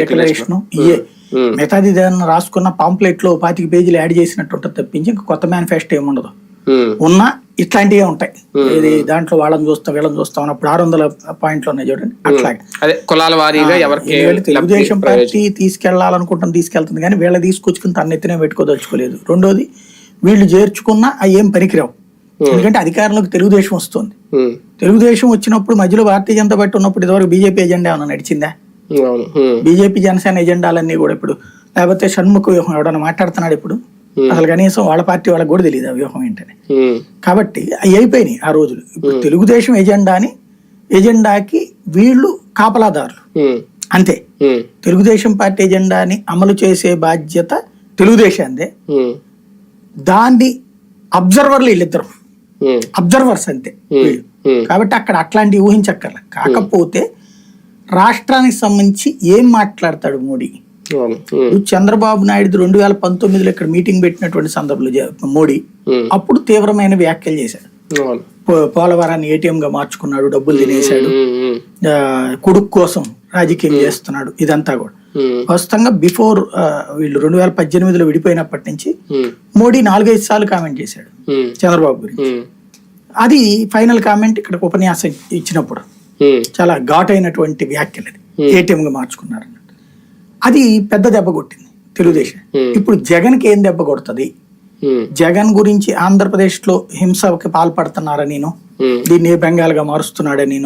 Declaration ఇయే. ఉమ్. మిగతాది ఏదైనా రాసుకున్న పాంప్లెట్లో పాతిక పేజీలు యాడ్ చేసినట్టు ఉంటుంది తప్పించి ఇంకా కొత్త మేనిఫెస్టో ఏమి ఉండదు. ఉమ్, ఉన్నా ఇట్లాంటివే ఉంటాయి. ఇది దాంట్లో వాళ్ళని చూస్తాం వీళ్ళని చూస్తాం అన్నప్పుడు ఆరు వందల పాయింట్లు ఉన్నాయి చూడండి. అట్లాగే కులాల వారీగా తెలుగుదేశం పార్టీ తీసుకెళ్ళాలనుకుంటాం తీసుకెళ్తుంది కానీ వీళ్ళ తీసుకొచ్చుకుని తన ఎత్తునే పెట్టుకోదలుచుకోలేదు. రెండోది వీళ్ళు చేర్చుకున్నా అవి ఏం పనికిరావు. ఎందుకంటే అధికారంలోకి తెలుగుదేశం వస్తుంది. తెలుగుదేశం వచ్చినప్పుడు మధ్యలో భారతీయ జనతా పార్టీ ఉన్నప్పుడు ఇదివరకు బీజేపీ ఎజెండా ఏమైనా నడిచిందా? బీజేపీ జనసేన ఎజెండాలన్నీ కూడా ఇప్పుడు లేకపోతే షణ్ముఖ వ్యూహం ఎవడన్నా మాట్లాడుతున్నాడు ఇప్పుడు అసలు కనీసం వాళ్ళ పార్టీ వాళ్ళకి కూడా తెలియదు ఆ వ్యూహం ఏంటని? కాబట్టి అవి అయిపోయినాయి ఆ రోజులు. ఇప్పుడు తెలుగుదేశం ఎజెండాని ఎజెండాకి వీళ్ళు కాపలాదారులు. అంతే. తెలుగుదేశం పార్టీ ఎజెండాని అమలు చేసే బాధ్యత తెలుగుదేశందే. దాన్ని అబ్జర్వర్లు వీళ్ళిద్దరు. అబ్జర్వర్స్ అంతే కాబట్టి అక్కడ అట్లాంటివి ఊహించక్కర్ల. కాకపోతే రాష్ట్రానికి సంబంధించి ఏం మాట్లాడతాడు మోడీ? చంద్రబాబు నాయుడు రెండు వేల పంతొమ్మిదిలో ఇక్కడ మీటింగ్ పెట్టినటువంటి సందర్భంలో మోడీ అప్పుడు తీవ్రమైన వ్యాఖ్యలు చేశాడు. పోలవరాన్ని ఏటీఎం గా మార్చుకున్నాడు డబ్బులు తినేశాడు కొడుకు కోసం రాజకీయం చేస్తున్నాడు ఇదంతా కూడా. వాస్తవంగా బిఫోర్ వీళ్ళు రెండు వేల పద్దెనిమిదిలో విడిపోయినప్పటి నుంచి మోడీ నాలుగైదు సార్లు కామెంట్ చేశాడు చంద్రబాబు గురించి. అది ఫైనల్ కామెంట్ ఇక్కడ ఉపన్యాసం ఇచ్చినప్పుడు. ఉమ్, చాలా ఘాటైనటువంటి వ్యాఖ్యలు అది. ఏటీఎం గా మార్చుకున్నారు. అది పెద్ద దెబ్బ కొట్టింది తెలుగుదేశం. Hmm. ఇప్పుడు జగన్కి ఏం దెబ్బ కొడుతుంది? జగన్ గురించి ఆంధ్రప్రదేశ్లో హింసకి పాల్పడుతున్నారని ఉమ్, దీన్ని బెంగాల్గా మారుస్తున్నాడని